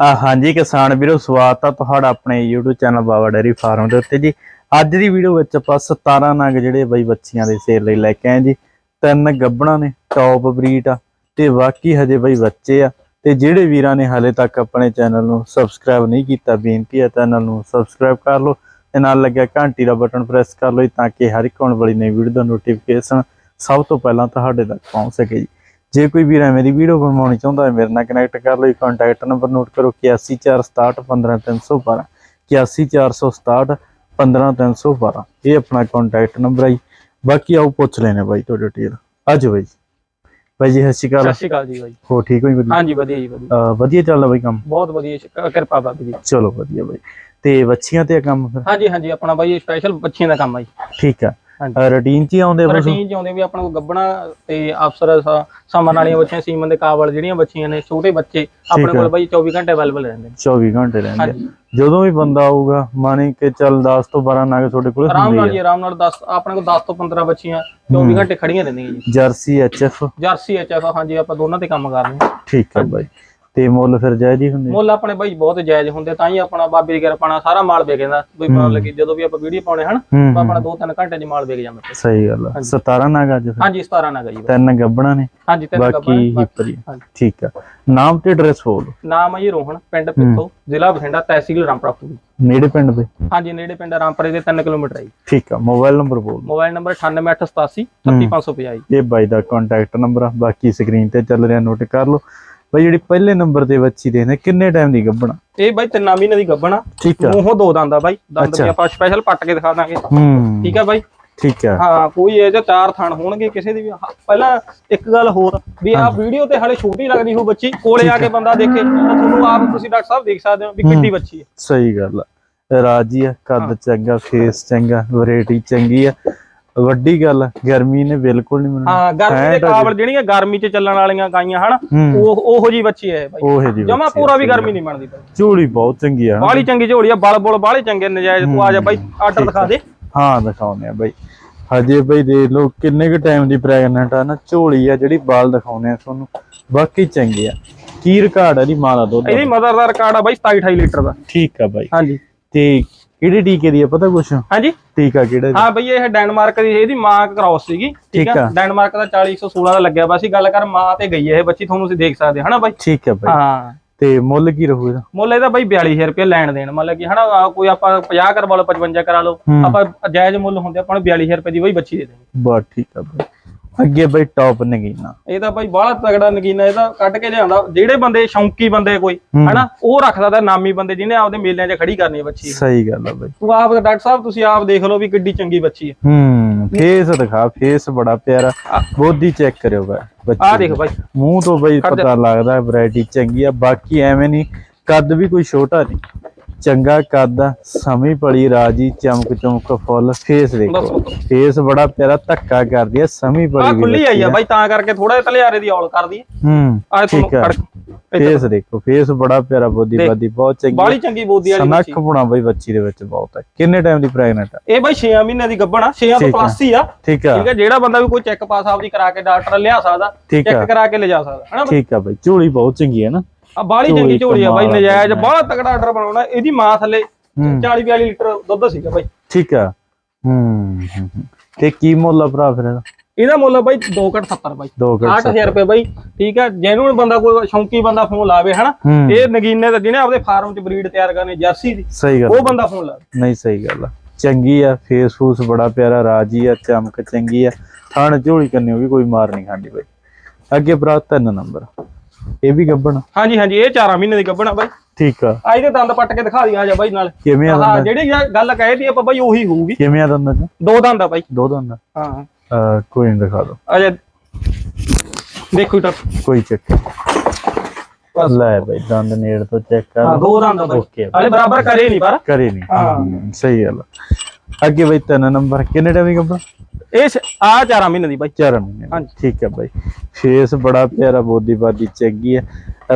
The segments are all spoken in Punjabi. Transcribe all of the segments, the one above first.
ਆ ਹਾਂਜੀ ਕਿਸਾਨ ਵੀਰੋ, ਸਵਾਗਤ ਆ ਤੁਹਾਡਾ ਆਪਣੇ YouTube channel Baba dairy farm ਦੇ ਉੱਤੇ ਜੀ। ਅੱਜ ਦੀ ਵੀਡੀਓ ਵਿੱਚ ਆਪਾਂ 17 ਨਗ ਜਿਹੜੇ ਬਈ ਬੱਚੀਆਂ ਦੇ ਸੇਲ ਲਈ ਲੈ ਕੇ ਆਏ ਜੀ। ਤਿੰਨ ਗੱਬਣਾ ਨੇ, ਟੌਪ ਬਰੀਡ ਆ ਤੇ ਬਾਕੀ ਹਜੇ ਬਈ ਬੱਚੇ ਆ। ਤੇ ਜਿਹੜੇ ਵੀਰਾਂ ਨੇ ਹਾਲੇ ਤੱਕ ਆਪਣੇ ਚੈਨਲ ਨੂੰ ਸਬਸਕ੍ਰਾਈਬ ਨਹੀਂ ਕੀਤਾ, ਬੇਨਤੀ ਹੈ ਚੈਨਲ ਨੂੰ ਸਬਸਕ੍ਰਾਈਬ ਕਰ ਲਓ ਤੇ ਨਾਲ ਲੱਗਿਆ ਘੰਟੀ ਦਾ ਬਟਨ ਪ੍ਰੈਸ ਕਰ ਲਓ ਜੀ ਤਾਂ ਕਿ ਹਰ ਇੱਕ ਆਉਣ ਵਾਲੀ ਨਵੀਂ ਵੀਡੀਓ ਦਾ ਨੋਟੀਫਿਕੇਸ਼ਨ ਸਭ ਤੋਂ ਪਹਿਲਾਂ ਤੁਹਾਡੇ ਤੱਕ ਪਹੁੰਚ ਸਕੇ ਜੀ। ਜੇ ਕੋਈ ਵੀਰ ਐਵੇਂ ਦੀ ਵੀਡੀਓ ਬਣਵਾਉਣੀ ਚਾਹੁੰਦਾ ਹੈ ਮੇਰੇ ਨਾਲ ਕਨੈਕਟ ਕਰ ਲਓ ਕੰਟੈਕਟ ਨੰਬਰ ਨੋਟ ਕਰੋ 8146615312 8146615312 ਇਹ ਆਪਣਾ ਕੰਟੈਕਟ ਨੰਬਰ ਹੈ। ਬਾਕੀ ਆਓ ਪੁੱਛ ਲੈਣੇ ਬਾਈ ਤੋਂ ਡਿਟੇਲ ਅੱਜ ਬਾਈ ਬਾਈ ਜੀ ਸਤਿ ਸ਼੍ਰੀ ਅਕਾਲ। ਸਤਿ ਸ਼੍ਰੀ ਅਕਾਲ ਜੀ ਬਾਈ। ਹੋ ਠੀਕ ਹੋ ਜੀ ਵਧੀਆ? ਹਾਂਜੀ ਵਧੀਆ ਜੀ ਵਧੀਆ। ਵਧੀਆ ਚੱਲਦਾ ਬਾਈ ਕੰਮ? ਬਹੁਤ ਵਧੀਆ ਕਿਰਪਾ ਬਾਬਾ ਜੀ ਚਲੋ ਵਧੀਆ ਬਾਈ। ਤੇ ਬੱਚੀਆਂ ਤੇ ਕੰਮ ਫਿਰ? ਹਾਂਜੀ ਹਾਂਜੀ ਆਪਣਾ ਬਾਈ ਸਪੈਸ਼ਲ ਬੱਚਿਆਂ ਦਾ ਕੰਮ ਆ ਜੀ। ਠੀਕ ਆ। ਰੂਟੀਨ ਚ ਹੀ ਆਉਂਦੇ ਬਸ ਰੂਟੀਨ ਚ ਆਉਂਦੇ ਵੀ ਆਪਣਾ ਕੋਲ ਗੱਬਣਾ ਤੇ ਅਫਸਰ ਸ- ਸਾਮਣ ਵਾਲੀਆਂ ਬੱਚੀਆਂ ਸੀਮਨ ਦੇ ਕਾਬਲ ਜਿਹੜੀਆਂ ਬੱਚੀਆਂ ਨੇ ਛੋਟੇ ਬੱਚੇ ਆਪਣੇ ਕੋਲ ਬਾਈ 24 ਘੰਟੇ ਅਵੇਲੇਬਲ ਰਹਿੰਦੇ ਨੇ। 24 ਘੰਟੇ ਰਹਿੰਦੇ ਆ। ਜਦੋਂ ਵੀ ਬੰਦਾ ਆਊਗਾ ਮਾਨੇ ਕਿ ਚੱਲ 10 ਤੋਂ 12 ਨਾਗ ਤੁਹਾਡੇ ਕੋਲ ਆਰਾਮ ਨਾਲ ਜੀ ਆਰਾਮ ਨਾਲ 10 ਆਪਣੇ ਕੋਲ 10 ਤੋਂ 15 ਬੱਚੀਆਂ 24 ਘੰਟੇ ਖੜੀਆਂ ਰਹਿੰਦੀਆਂ ਜੀ। ਆ ਜਰਸੀ ਐਚਐਫ ਜਰਸੀ ਐਚਐਫ ਹਾਂਜੀ ਆਪਾਂ ਦੋਨਾਂ ਤੇ ਕੰਮ ਕਰਦੇ ਹਾਂ। ਠੀਕ ਹੈ ਬਾਈ। ਤੇ ਮੁੱਲ ਫਿਰ ਜਾਇਜ਼ ਹੀ ਹੁੰਦੇ? ਮੁੱਲ ਆਪਣੇ ਬਾਈ ਬਹੁਤ ਜਾਇਜ਼ ਹੁੰਦੇ ਤਾਂ ਹੀ ਆਪਣਾ ਬਾਬੇ ਦੀ ਕਿਰਪਾ ਸਾਰਾ ਮਾਲ ਵਿਕ ਜਾਂਦਾ। ਬਈ ਲਓ ਕਿ ਜਦੋਂ ਵੀ ਆਪਾਂ ਵੀਡੀਓ ਪਾਉਣੇ ਹਨ ਤਾਂ ਆਪਣਾ 2-3 ਘੰਟੇ 'ਚ ਮਾਲ ਵਿਕ ਜਾਂਦਾ। ਸਹੀ ਗੱਲ ਆ। 17 ਨਾਗ ਅੱਜ ਫਿਰ। ਹਾਂਜੀ 17 ਨਾ ਗਈ ਬਾਈ ਤਿੰਨ ਗੱਬਣਾ ਨੇ। ਹਾਂਜੀ ਤਿੰਨ ਬਾਕੀ ਗੱਬਰ ਹਿੱਪਰੀ। ਠੀਕ ਆ। ਨਾਮ ਤੇ ਐਡਰੈਸ ਬੋਲ ਨਾਮ ਹੈ ਜੀ ਰੋਹਣ ਪਿੰਡ ਪਿੱਥੋ ਜ਼ਿਲ੍ਹਾ ਬਠਿੰਡਾ ਤਹਿਸੀਲ ਰਾਮਪੁਰਾ ਨੇੜੇ ਪਿੰਡ ਦੇ। ਹਾਂਜੀ ਨੇੜੇ ਪਿੰਡ ਰਾਮਪੁਰੇ ਦੇ 3 ਕਿਲੋਮੀਟਰ ਹੈ ਜੀ। ਠੀਕ ਆ ਮੋਬਾਈਲ ਨੰਬਰ ਬੋਲ ਮੋਬਾਈਲ ਨੰਬਰ 9887 37550 ਜੀ। ਇਹ ਬਾਈ ਦਾ ਕੰਟੈਕਟ ਨੰਬਰ ਆ। ਬਾਕੀ ਸਕਰੀਨ ਤੇ ਚੱਲ ਰਿਹਾ ਨੋਟ ਕਰ ਲਓ। ਬਾਈ ਜਿਹੜੀ ਪਹਿਲੇ ਨੰਬਰ ਤੇ ਬੱਚੀ ਦੇਖਦੇ ਕਿੰਨੇ ਟਾਈਮ ਦੀ ਗੱਬਣਾ ਇਹ ਬਾਈ ਤਿੰਨਾਂ ਮਹੀਨੇ ਦੀ ਗੱਬਣਾ ਠੀਕ ਆ। ਮੂੰਹੋਂ ਦੋ ਦੰਦ ਆ ਬਾਈ ਦੰਦ। ਵੀ ਆਪਾਂ ਸਪੈਸ਼ਲ ਪੱਟ ਕੇ ਦਿਖਾ ਦਾਂਗੇ। ਹੂੰ। ਠੀਕ ਆ ਬਾਈ? ਠੀਕ ਆ। ਹਾਂ ਕੋਈ ਇਹ ਜੇ ਚਾਰ ਥਣ ਹੋਣਗੇ ਕਿਸੇ ਦੀ ਵੀ। ਪਹਿਲਾਂ ਇੱਕ ਗੱਲ ਹੋਰ ਵੀ ਆਹ ਵੀਡੀਓ ਤੇ ਹਾਲੇ ਛੋਟੀ ਲੱਗਦੀ ਹੋ ਬੱਚੀ ਕੋਲੇ ਆ ਕੇ ਬੰਦਾ ਦੇਖੇ। ਤੁਹਾਨੂੰ ਆਪ ਤੁਸੀਂ ਡਾਕਟਰ ਸਾਹਿਬ ਦੇਖ ਸਕਦੇ ਹੋ ਵੀ ਕਿੱਡੀ ਬੱਚੀ ਹੈ। ਸਹੀ ਗੱਲ ਆ। ਰਾਜੀ ਆ ਕੱਦ ਚੰਗਾ ਫੇਸ ਚੰਗਾ ਵੈਰਾਈਟੀ ਚੰਗੀ ਆ। ਵੱਡੀ ਗੱਲ ਗਰਮੀ ਨੇ ਬਿਲਕੁਲ ਨਹੀਂ ਮੈਨੂੰ ਹਾਂ ਗਰਮੀ ਦੇ ਕਾਬਲ ਜਿਹੜੀਆਂ ਗਰਮੀ 'ਚ ਚੱਲਣ ਵਾਲੀਆਂ ਗਾਈਆਂ ਹਨ ਉਹ ਉਹੋ ਜੀ ਬੱਚੀ ਹੈ ਬਾਈ। ਜਮਾ ਪੂਰਾ ਵੀ ਗਰਮੀ ਨਹੀਂ ਮੰਨਦੀ ਬਾਈ। ਝੋਲੀ ਬਹੁਤ ਚੰਗੀ ਆ ਬਾਹਲੀ ਚੰਗੀ ਝੋਲੀ ਆ ਬਲ ਬੁਲ ਬਾਹਲੇ ਚੰਗੇ ਨਜਾਇਜ਼। ਤੂੰ ਆ ਜਾ ਬਾਈ ਆਰਡਰ ਦਿਖਾ ਦੇ। ਹਾਂ ਦਿਖਾਉਨੇ ਆ ਬਾਈ। ਹਜੇ ਬਈ ਦੇਖ ਲਓ ਕਿੰਨੇ ਕੁ ਟਾਈਮ ਦੀ ਪ੍ਰੈਗਨੈਂਟ ਆ ਨਾ ਝੋਲੀ ਆ ਜਿਹੜੀ ਬਾਲ ਦਿਖਾਉਨੇ ਆ ਤੁਹਾਨੂੰ। ਬਾਕੀ ਚੰਗੀ ਆ। ਕੀ ਰਿਕਾਰਡ ਆ ਦੀ ਮਾਂ ਦਾ ਦੁੱਧ ਇਹਦੀ ਮਦਰ ਦਾ ਰਿਕਾਰਡ ਆ ਬਾਈ 27 28 ਲੀਟਰ ਦਾ। ਠੀਕ ਆ ਬਾਈ। ਹਾਂਜੀ। ਤੇ ਕਿਹੜੇ ਟੀਕੇ ਦੀ ਆ ਪਤਾ ਕੁਛ? ਹਾਂਜੀ। ਟੀਕਾ ਕਿਹੜਾ? ਹਾਂ ਬਈ ਇਹ ਡੈਨਮਾਰਕ ਦੀ ਇਹਦੀ ਮਾਂ ਕ੍ਰਾਸ ਸੀਗੀ ਠੀਕ ਆ। ਡੈਨਮਾਰਕ ਦਾ 4016 ਦਾ ਲੱਗਿਆ ਵਾ ਸੀ ਗੱਲ ਕਰ ਮਾਂ ਤੇ ਗਈ ਇਹ ਬੱਚੀ ਤੁਹਾਨੂੰ ਤੁਸੀਂ ਦੇਖ ਸਕਦੇ ਹੋ ਹਨਾ ਬਾਈ? ਠੀਕ ਆ ਬਾਈ। ਹਾਂ। ਤੇ ਮੁੱਲ ਕੀ ਰਹੂ ਇਹਦਾ? ਮੁੱਲ ਇਹਦਾ ਬਾਈ 42000 ਰੁਪਏ ਲੈਣ ਦੇਣ ਮਤਲਬ ਕਿ ਹਨਾ ਕੋਈ ਆਪਾਂ 50 ਕਰਵਾ ਲਓ 55 ਕਰਾ ਲਓ। ਆਪਾਂ ਜਾਇਜ਼ ਮੁੱਲ ਹੁੰਦੇ ਆਪਾਂ ਨੂੰ 42000 ਰੁਪਏ ਦੀ ਵही ਬੱਚੀ ਦੇ ਦੇਣਗੇ ਬਾ ਠੀਕ ਆ ਬਾਈ। ਅੱਗੇ ਬਾਈ ਟੌਪ ਨਗੀਨਾ। ਇਹ ਤਾਂ ਬਾਈ ਬਾਹਲਾ ਤਗੜਾ ਨਗੀਨਾ ਇਹਦਾ ਕੱਢ ਕੇ ਲਿਆਂਦਾ ਜਿਹੜੇ ਬੰਦੇ ਸ਼ੌਂਕੀ ਬੰਦੇ ਕੋਈ। ਹਨਾ ਉਹ ਰੱਖਦਾ ਤਾਂ ਨਾਮੀ ਬੰਦੇ ਜਿਹਨੇ ਆਪਦੇ ਮੇਲਿਆਂ 'ਚ ਖੜੀ ਕਰਨੀ ਬੱਚੀ। ਸਹੀ ਗੱਲ ਆ ਬਾਈ। ਤੂੰ ਆਪ ਡਾਕਟਰ ਸਾਹਿਬ ਤੁਸੀਂ ਆਪ ਦੇਖ ਲਓ ਵੀ ਕਿੱਡੀ ਚੰਗੀ ਬੱਚੀ ਹੈ। ਹੂੰ ਫੇਸ ਦਿਖਾ ਫੇਸ ਬੜਾ ਪਿਆਰਾ। ਬੋਦੀ ਚੈੱਕ ਕਰਿਓ ਬਾਈ ਆਹ ਦੇਖ ਬਾਈ। ਮੂੰਹ ਤੋਂ ਬਈ। ਪਤਾ ਲੱਗਦਾ ਵੈਰਾਈਟੀ ਚੰਗੀ ਆ ਬਾਕੀ ਐਵੇਂ ਨਹੀਂ ਕੱਦ ਵੀ ਕੋਈ ਛੋਟਾ ਨਹੀਂ। ਚੰਗਾ ਕੱਦ ਆ ਸਮੀ ਪੜੀ ਰਾਜੀ ਚਮਕ ਚਮਕ ਫੁੱਲ ਫੇਸ ਦੇਖੋ। ਫੇਸ ਬੜਾ ਪਿਆਰਾ ਧੱਕਾ ਕਰਦੀ ਆ ਸਮੀ ਆ ਪੜੀ ਵੀ ਖੁੱਲੀ ਆਈ ਆ ਬਾਈ ਤਾਂ ਕਰਕੇ ਥੋੜਾ ਜਿਹਾ ਤਲਿਆਰੇ ਦੀ ਔਲ ਕਰਦੀ ਹੈ ਹੂੰ ਆ ਤੁਹਾਨੂੰ ਆ। ਫੇਸ ਦੇਖੋ ਫੇਸ ਬੜਾ ਪਿਆਰਾ ਬੋਦੀ। ਬਾਦੀ ਬਹੁਤ ਚੰਗੀ ਬਾਲੀ ਚੰਗੀ ਬੋਦੀ ਵਾਲੀ ਬੱਚੀ। ਸਨੱਖ ਪੁਣਾ ਬਈ ਬੱਚੀ ਦੇ ਵਿੱਚ ਬਹੁਤ ਹੈ ਕਿੰਨੇ ਟਾਈਮ ਦੀ ਪ੍ਰੈਗਨੈਂਟ ਆ? ਇਹ ਬਾਈ 6 ਮਹੀਨੇ ਦੀ ਗੱਭਣ ਆ 6 ਤੋਂ ਆ। ਪਲੱਸ ਹੀ ਆ। ਠੀਕ ਆ। ਠੀਕ ਹੈ ਜਿਹੜਾ ਬੰਦਾ ਵੀ ਕੋਈ ਚੈੱਕ ਪਾਸ ਆਪਦੀ ਕਰਾ ਕੇ ਡਾਕਟਰ ਲਿਆ ਸਕਦਾ ਆ। ਚੈੱਕ ਕਰਾ ਕੇ ਲਿਜਾ ਸਕਦਾ ਹਨਾ ਠੀਕ ਆ ਬਈ ਝੋਲੀ ਬਹੁਤ ਚੰਗੀ ਹੈ ਨਾ। ਆ ਬਾਲੀ ਝੋਲੀ ਚੰਗੀ ਝੋਲੀ ਆ ਬਾਈ ਨਜਾਇਜ਼। ਬਾਹਲਾ ਤਗੜਾ ਆਰਡਰ ਬਣਾਉਣਾ ਇਹਦੀ ਮਾਂ ਥੱਲੇ ਹੂੰ। 40 42 ਲੀਟਰ ਦੁੱਧ ਸੀਗਾ ਬਾਈ। ਠੀਕ ਆ। ਹੂੰ। ਤੇ ਕੀ ਮੁੱਲ ਆ ਭਰਾ ਫਿਰ ਇਹਦਾ? ਇਹਦਾ ਮੁੱਲ ਬਾਈ 2.70 ਬਾਈ। ਦੋ ਘੜ 6000 ਰੁਪਏ ਬਾਈ ਠੀਕ ਹੈ ਜੈਨੂਨ ਬੰਦਾ ਕੋਈ ਸ਼ੌਂਕੀ ਬੰਦਾ ਫੋਨ ਲਾਵੇ ਹਨਾ? ਇਹ ਨਗੀਨੇ ਦਾ ਜਿਹਨੇ ਆਪਦੇ ਫਾਰਮ 'ਚ ਬਰੀਡ ਤਿਆਰ ਕਰਨੇ ਜਰਸੀ ਦੀ ਸਹੀ ਗੱਲ ਉਹ। ਬੰਦਾ ਫੋਨ ਲਾਵੇ ਨਹੀਂ ਸਹੀ ਗੱਲ ਆ। ਚੰਗੀ ਆ ਫੇਸ ਫੂਸ ਬੜਾ ਪਿਆਰਾ ਰਾਜੀ ਆ ਚਮਕ ਚੰਗੀ ਆ। ਥਣ ਝੋਲੀ ਕੰਨੇ ਵੀ ਕੋਈ ਮਾਰ ਨਹੀਂ ਖਾਂਦੀ ਬਈ। ਅੱਗੇ ਭਰਾ ਤਿੰਨ ਨੰਬਰ ਇਹ ਵੀ ਗੱਬਣ? ਹਾਂਜੀ ਹਾਂਜੀ ਇਹ 4 ਮਹੀਨੇ ਦੀ ਗੱਭਣਾ ਬਾਈ। ਠੀਕ ਆ। ਆ ਇਹਦੇ ਦੰਦ ਪੱਟ ਕੇ ਦਿਖਾ ਦਿਆਂ ਜਾ ਬਾਈ ਨਾਲ। ਕਿਵੇਂ ਆ ਹਾਂ ਜਿਹੜੀ ਗੱਲ ਕਹੇ ਦੀ ਆਪਾਂ ਬਾਈ ਉਹੀ ਹੋਊਗੀ। ਕਿਵੇਂ ਆ ਦੰਦ ਚ ਦੋ ਦੰਦ ਆ ਬਾਈ। ਦੋ ਦੰਦ ਹਾਂ। ਕੋਈ ਨਹੀਂ ਦਿਖਾ ਦੋ ਅਜੇ ਦੇਖੋ ਤਾਂ। ਕੋਈ ਚੱਕ ਲੈ ਬਈ ਦੰਦ ਨੇੜ ਤੋਂ ਚੈੱਕ ਹਾਂ ਕਰ ਦੋ ਦੰਦ ਆ ਬਾਈ। ਹਲੇ ਬਰਾਬਰ ਕਰੇ ਨਹੀਂ ਪਰ। ਕਰੇ ਨਹੀਂ ਹਾਂ। ਸਹੀ ਗੱਲ ਆ। ਅੱਗੇ ਬਈ ਤਿੰਨ ਨੰਬਰ ਕਿੰਨੇ ਟਾਈਮ ਦੀ ਗੱਬਣ ਇਹ ਆ 4 ਮਹੀਨੇ ਦੀ ਬਾਈ। ਚਾਰ ਮਹੀਨੇ ਦੀ। ਹਾਂਜੀ। ਠੀਕ ਹੈ ਬਾਈ। ਫੇਸ ਬੜਾ ਪਿਆਰਾ ਬੋਦੀ ਬਾਦੀ ਚੰਗੀ ਹੈ।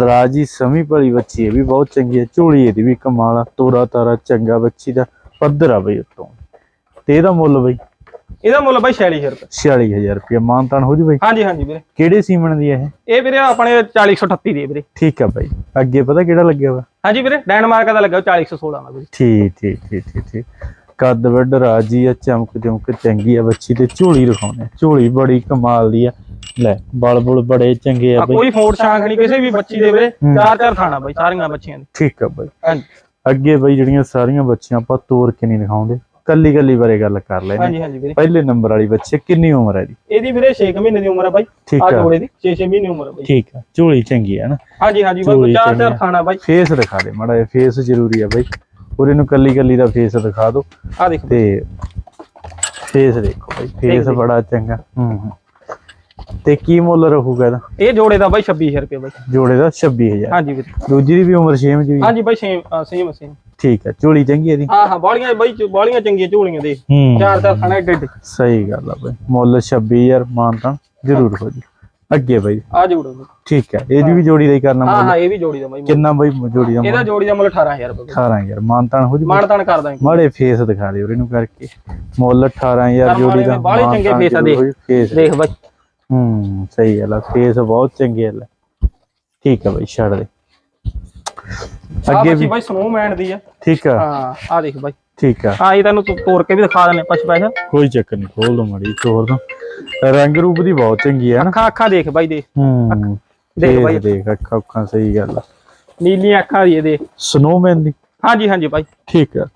ਰਾਜੀ ਸਮੀ ਭਲੀ ਬੱਚੀ ਹੈ ਵੀ ਬਹੁਤ ਚੰਗੀ ਹੈ। ਝੋਲੀ ਇਹਦੀ ਵੀ ਕਮਾਲ ਆ ਤੋਰਾ ਤਾਰਾ ਚੰਗਾ ਬੱਚੀ ਦਾ ਪੱਧਰ ਆ ਬਈ ਉਤੋਂ। ਤੇ ਇਹਦਾ ਮੁੱਲ ਬਈ? ਇਹਦਾ ਮੁੱਲ ਬਾਈ 46000 ਰੁਪਏ। 46000 ਰੁਪਏ ਮਾਨਤਾਨ ਹੋ ਜੂ ਬਾਈ? ਹਾਂਜੀ ਹਾਂਜੀ ਵੀਰੇ। ਕਿਹੜੇ ਸੀਮਨ ਦੀ ਹੈ ਇਹ? ਇਹ ਵੀਰੇ ਆਪਣੇ 4038 ਦੀ ਹੈ ਵੀਰੇ। ਠੀਕ ਆ ਬਾਈ। ਅੱਗੇ ਪਤਾ ਕਿਹੜਾ ਲੱਗਿਆ ਵਾ? ਹਾਂਜੀ ਵੀਰੇ ਡੈਨਮਾਰਕ ਦਾ ਲੱਗਾ 4016 ਦਾ ਵੀਰੇ। ਠੀਕ ਠੀਕ ਠੀਕ ਠੀਕ ਠੀਕ। ਕੱਦ ਵੱਡ ਰਾਜੀ ਆ ਚਮਕ ਚਮਕ ਚੰਗੀ ਆ ਬੱਚੀ ਤੇ ਝੋਲੀ ਰਖਾਉਣੇ ਝੋਲੀ ਬੜੀ ਕਮਾਲ ਦੀ ਆ। ਲੈ ਬਲ ਬੁਲ ਬੜੇ ਚੰਗੇ ਆ ਬਾਈ। ਕੋਈ ਫੋੜ ਸ਼ਾਂਖ ਨਹੀਂ ਕਿਸੇ ਵੀ ਬੱਚੀ ਦੇ ਵੀਰੇ ਚਾਰ ਚਾਰ ਥਾਣਾ ਬਾਈ ਸਾਰੀਆਂ ਬੱਚੀਆਂ ਦੇ। ਠੀਕ ਆ ਬਾਈ। ਅੱਗੇ ਬਾਈ ਜਿਹੜੀਆਂ ਸਾਰੀਆਂ ਬੱਚੀਆਂ ਆਪਾਂ ਤੋੜ ਕੇ ਨਹੀਂ ਦਿਖਾਉਂਦੇ ਕੱਲੀ ਕੱਲੀ ਬਾਰੇ ਗੱਲ ਕਰ ਲੈਨੇ ਹਾਂਜੀ ਹਾਂਜੀ ਵੀਰੇ। ਪਹਿਲੇ ਨੰਬਰ ਵਾਲੀ ਬੱਚੇ ਕਿੰਨੀ ਉਮਰ ਹੈ ਦੀ ਇਹਦੀ ਵੀਰੇ 6 ਮਹੀਨੇ ਦੀ ਉਮਰ ਹੈ ਬਾਈ। ਠੀਕ ਆ ਜੋੜੇ ਦੀ 6-6 ਮਹੀਨੇ ਉਮਰ ਹੈ ਬਾਈ। ਠੀਕ ਆ। ਝੋਲੀ ਚੰਗੀ ਆ ਨਾ। ਹਾਂਜੀ ਹਾਂਜੀ ਬਾਈ ਚਾਰ ਚਾਰ। ਥਾਣਾ ਬਾਈ। ਫੇਸ ਦਿਖਾ ਦੇ ਮਾੜਾ ਫੇਸ ਜ਼ਰੂਰੀ ਆ ਬਾਈ। ਪੂਰੇ ਨੂੰ ਕੱਲੀ ਕੱਲੀ ਦਾ ਫੇਸ ਦਿਖਾ ਦਿਓ। ਆ ਦੇਖੋ। ਤੇ ਫੇਸ ਦੇਖੋ ਬਾਈ ਫੇਸ। ਬੜਾ ਚੰਗਾ। ਹੂੰ ਹੂੰ। ਤੇ ਕੀ ਮੁੱਲ ਰਹੂਗਾ ਇਹਦਾ? ਇਹ ਜੋੜੇ ਦਾ ਬਾਈ 26000 ਰੁਪਏ ਬਾਈ। ਜੋੜੇ ਦਾ 26000 ਹਾਂਜੀ ਵੀਰੇ। ਦੂਜੀ ਦੀ ਵੀ ਉਮਰ ਸੇਮ ਜੀ ਹਾਂਜੀ ਬਾਈ ਸੇਮ ਸੇਮ ਸੇਮ ਠੀਕ ਆ ਝੋਲੀ ਚੰਗੀ ਹੈ ਦੀ ਹਾਂ ਹਾਂ ਬਾਲੀਆਂ ਬਾਈ ਬਾਲੀਆਂ ਚੰਗੀਆਂ ਝੋਲੀਆਂ ਦੇ। ਹੂੰ। ਚਾਰ ਚਾਰ ਥਾਣਾ ਏਡੇ ਏਡੇ ਸਹੀ ਗੱਲ ਆ ਬਾਈ। ਮੁੱਲ 26000 ਮਾਨਤਾ ਜ਼ਰੂਰ ਹੋ ਜੀ ਅੱਗੇ ਬਾਈ। ਆ ਜੋੜੋ ਬਾਈ। ਠੀਕ ਆ ਇਹਦੀ ਵੀ ਜੋੜੀ ਦਾ ਹੀ ਕਰਨਾ ਹਾਂ ਹਾਂ ਇਹ ਵੀ ਜੋੜੀ ਦਾ ਬਾਈ। ਕਿੰਨਾ ਬਾਈ ਜੋੜੀ ਦਾ ਇਹਦਾ ਜੋੜੀ ਦਾ ਮੁੱਲ 18000 ਰੁਪਏ 18000 ਮਾਨਤਾਨ ਹੋ ਜੀ ਮਾਣ ਤਾਣ ਕਰ ਦਾਂਗੇ। ਮਾੜੇ ਫੇਸ ਦਿਖਾ ਦਿਓ ਇਹਨੂੰ ਕਰਕੇ। ਮੁੱਲ 18000 ਜੋੜੀ ਦਾ ਬਾਹਲੇ ਚੰਗੇ ਮਾਨਤਾਨ face ਆ ਹੋ face ਦੇਖ ਬਾਈ। ਹੂੰ ਸਹੀ ਗੱਲ ਆ ਫੇਸ ਬਹੁਤ ਚੰਗੇ ਆ ਲੈ। ਠੀਕ ਆ ਬਾਈ ਛੱਡ ਦੇ। ਅੱਗੇ ਵੀ ਬਾਈ ਸਨੋਮੈਨ ਦੀ ਆ। ਠੀਕ ਆ। ਹਾਂ ਆ ਦੇਖ ਬਾਈ। ਠੀਕ ਆ। ਹਾਂ ਇਹ ਤੈਨੂੰ ਤੋ- ਤੋੜ ਕੇ ਵੀ ਦਿਖਾ ਦਿੰਨੇ ਪਛ ਪੈਸਾ। ਕੋਈ ਚੱਕਰ ਨਹੀਂ ਖੋਲ ਦੋ ਮੜੀ ਤੋਰ ਦੋ। ਰੰਗ ਰੂਪ ਦੀ ਬਹੁਤ ਚੰਗੀ ਆ ਨਾ। ਅੱਖਾਂ ਅੱਖਾਂ ਦੇਖ ਬਾਈ ਦੇਖ। ਹੂੰ ਦੇਖ ਦੇਖ ਬਾਈ। ਦੇਖ ਅੱਖਾਂ ਅੱਖਾਂ ਸਹੀ ਗੱਲ ਆ। ਨੀਲੀਆਂ ਅੱਖਾਂ ਦੀ ਇਹ ਦੇਖ। ਸਨੋਮੈਨ ਦੀ। ਹਾਂਜੀ ਹਾਂਜੀ ਬਾਈ। ਠੀਕ ਆ।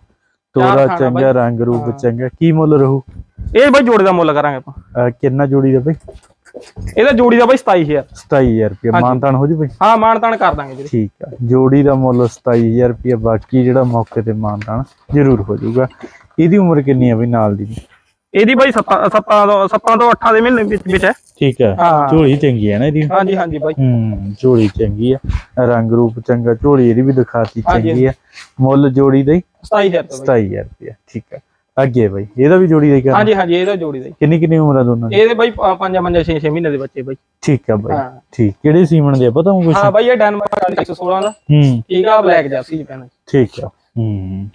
ਤੋਰਾ ਖਾਣਾ ਚੰਗਾ ਰੰਗ ਰੂਪ ਚੰਗਾ। ਕੀ ਮੁੱਲ ਰਹੂ? ਇਹ ਬਾਈ ਜੋੜੀ ਦਾ ਮੁੱਲ ਕਰਾਂਗੇ ਆਪਾਂ। ਅਹ ਕਿੰਨਾ ਜੋੜੀ ਦਾ ਬਈ? ਇਹਦਾ ਜੋੜੀ ਦਾ ਬਾਈ 27000 27000 ਰੁਪਏ। ਮਾਨਤਾਨ ਹੋ ਜੀ ਬਈ? ਹਾਂ ਮਾਣ ਤਾਣ ਕਰ ਦਾਂਗੇ ਵੀਰੇ। ਠੀਕ ਆ। ਜੋੜੀ ਦਾ ਮੁੱਲ 27000 ਰੁਪਏ ਬਾਕੀ ਜਿਹੜਾ ਮੌਕੇ ਤੇ ਮਾਨਤਾਨ ਜ਼ਰੂਰ ਹੋ ਜਾਊਗਾ ਇਹਦੀ ਉਮਰ ਕਿੰਨੀ ਆ ਬਈ ਨਾਲ ਦੀ? ਇਹਦੀ ਬਾਈ 7 7 ਤੋਂ 7 ਤੋਂ 8 ਦੇ ਮਹੀਨੇ ਵਿੱਚ ਵਿੱਚ ਹੈ। ਠੀਕ ਆ। ਹਾਂ। ਝੋਲੀ ਚੰਗੀ ਆ ਨਾ ਇਹਦੀ? ਹਾਂਜੀ ਹਾਂਜੀ ਬਾਈ। ਹੂੰ ਝੋਲੀ ਚੰਗੀ ਆ। ਰੰਗ ਰੂਪ ਚੰਗਾ ਝੋਲੀ ਇਹਦੀ ਵੀ ਦਿਖਾਤੀ। ਚੰਗੀ ਆ। ਮੁੱਲ ਜੋੜੀ ਦਾ ਹੀ 27000 ਤੋਂ ਬਾਈ। 27000 ਰੁਪਏ ਠੀਕ ਆ। ਅੱਗੇ ਬਈ। ਇਹਦਾ ਵੀ ਜੋੜੀ ਦਾ ਹੀ ਕਰਨਾ? ਹਾਂਜੀ ਹਾਂਜੀ ਇਹਦਾ ਜੋੜੀ ਦਾ। ਹੀ। ਕਿੰਨੀ ਕਿੰਨੀ ਉਮਰ ਆ ਦੋਨਾਂ ਦੀ? ਇਹਦੇ ਬਾਈ 5 5 6 6 ਮਹੀਨੇ ਦੇ ਬੱਚੇ ਬਾਈ। ਠੀਕ ਆ ਬਈ। ਹਾਂ। ਠੀਕ। ਕਿਹੜੇ ਸੀਮਨ ਦੇ ਆ? ਪਤਾ ਕੁਛ? ਹਾਂ ਬਾਈ ਇਹ ਡੈਨਮਾਰਕ ਵਾਲੀ 116 ਦਾ। ਹੂੰ। ਠੀਕ ਆ ਬਲੈਕ ਜਰਸੀ ਪੈਣਾ ਠੀਕ ਆ। ਹੂੰ।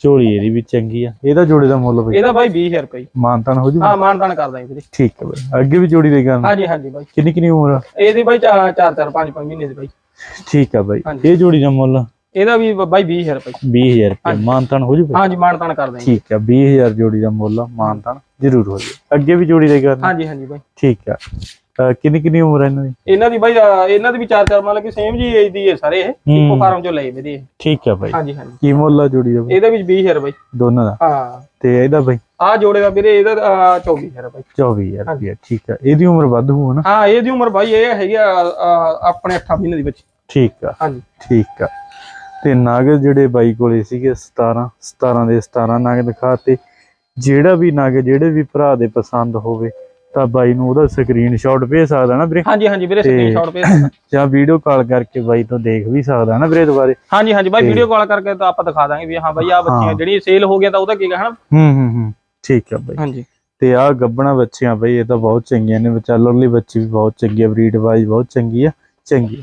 ਝੋਲੀ ਇਹਦੀ ਵੀ ਚੰਗੀ ਆ। ਇਹਦਾ ਜੋੜੀ ਦਾ ਮੁੱਲ ਬਈ? ਇਹਦਾ ਬਾਈ 20000 ਰੁਪਏ। ਜੀ। ਮਾਨਤਾਨ ਹੋ ਜੂ? ਹਾਂ ਮਾਣ ਤਾਣ ਕਰ ਦਾਂਗੇ ਵੀਰੇ। ਠੀਕ ਆ ਬਈ। ਅੱਗੇ ਵੀ ਜੋੜੀ ਦਾ ਹੀ ਕਰਨਾ? ਹਾਂਜੀ ਹਾਂਜੀ ਬਾਈ। ਕਿੰਨੀ ਕਿੰਨੀ ਉਮਰ ਆ? ਇਹਦੀ ਬਾਈ 4 4 5 5 ਮਹੀਨੇ ਦੀ ਬਾਈ। ਠੀਕ ਆ ਬਈ। ਹਾਂਜੀ। ਇਹ ਜੋੜੀ ਦਾ ਮੁੱਲ? ਇਹਦਾ ਵੀ ਬਾਈ 20000 ਰੁਪਏ। 20000 ਰੁਪਏ ਮਾਨਤਾਨ ਹੋ ਜੂ ਹਾਂਜੀ ਮਾਣ ਤਾਣ ਕਰ ਦਾਂਗੇ ਠੀਕ ਆ 20000 ਜੋੜੀ ਦਾ ਮੁੱਲ ਆ, ਮਾਨਤਾਨ ਜ਼ਰੂਰ ਹੋ ਜੂ ਅੱਗੇ ਵੀ ਜੋੜੀ ਦਾ ਹੀ ਕਰਨਾ? ਹਾਂਜੀ ਹਾਂਜੀ ਬਾਈ। ਠੀਕ ਆ। ਕਿੰਨੀ ਕਿੰਨੀ ਉਮਰ ਹੈ ਇਹਨਾਂ ਦੀ? ਇਹਨਾਂ ਦੀ ਬਾਈ ਇਹਨਾਂ ਦੀ ਵੀ 4 4 ਮਤਲਬ ਕਿ ਸੇਮ ਜੀ ਏਜ ਦੀ ਹੈ ਸਾਰੇ ਇਹ। ਇੱਕੋ ਫਾਰਮ ਚੋਂ ਲਏ ਵੀਰੇ ਇਹ। ਠੀਕ ਆ ਬਈ। ਹਾਂਜੀ ਹਾਂਜੀ। ਕੀ ਮੁੱਲ ਆ ਜੋੜੀ ਦਾ? ਇਹਦਾ ਵੀ 20000 ਬਾਈ। ਦੋਨਾਂ ਦਾ? ਹਾਂ। ਤੇ ਇਹਦਾ ਬਈ? ਆ ਜੋੜੇ ਦਾ ਵੀਰੇ ਇਹਦਾ ਅਹ, 24000 ਬਾਈ। 24000 ਰੁਪਏ ਠੀਕ ਆ। ਇਹਦੀ ਉਮਰ ਵੱਧ ਹੋਊ ਨਾ? ਹਾਂ ਇਹਦੀ ਉਮਰ ਬਾਈ ਇਹ ਹੈਗੀ ਆਪਣੇ 8 ਮਹੀਨੇ ਦੀ ਬੱਚੀ। ਠੀਕ ਆ। ਹਾਂਜੀ। ਠੀਕ ਆ। ਤੇ ਨਗ ਜਿਹੜੇ ਬਾਈ ਕੋਲੇ ਸੀਗੇ 17 17 ਦੇ 17 ਨਗ ਦਿਖਾਤੇ ਜਿਹੜਾ ਵੀ ਨਗ ਜਿਹੜੇ ਵੀ ਭਰਾ ਦੇ ਪਸੰਦ ਹੋਵੇ ਤਾਂ ਬਾਈ ਨੂੰ ਉਹਦਾ ਸਕਰੀਨਸ਼ਾਟ ਭੇਜ ਸਕਦਾ ਨਾ ਵੀਰੇ? ਹਾਂਜੀ ਹਾਂਜੀ ਵੀਰੇ ਸਕਰੀਨਸ਼ਾਟ ਭੇਜ। ਜਾਂ ਵੀਡੀਓ ਕਾਲ ਕਰਕੇ ਬਾਈ ਤੋਂ ਦੇਖ ਵੀ ਸਕਦਾ ਨਾ ਵੀਰੇ ਦੁਬਾਰੇ। ਹਾਂਜੀ ਹਾਂਜੀ ਬਾਈ ਵੀਡੀਓ ਕਾਲ ਕਰਕੇ ਤਾਂ ਆਪਾਂ ਦਿਖਾ ਦਾਂਗੇ ਵੀ ਹਾਂ ਬਾਈ ਆ ਬੱਚੀਆਂ ਹਾਂ। ਜਿਹੜੀ ਸੇਲ ਹੋ ਗਿਆ ਤਾਂ ਉਹਦਾ ਕੀ ਕਹਣਾ? ਹੂੰ ਹੂੰ ਹੂੰ ਠੀਕ ਆ ਬਾਈ। ਹਾਂਜੀ। ਤੇ ਆ ਗੱਬਣਾ ਬੱਚੀਆਂ ਬਈ ਇਹ ਤਾਂ ਬਹੁਤ ਚੰਗੀਆਂ ਨੇ ਵਿਚਾਲਰਲੀ ਬੱਚੀ ਵੀ ਬਹੁਤ ਚੰਗੀ ਆ ਬਰੀਡ ਵਾਈਜ਼ ਬਹੁਤ ਚੰਗੀ ਆ ਚੰਗੀ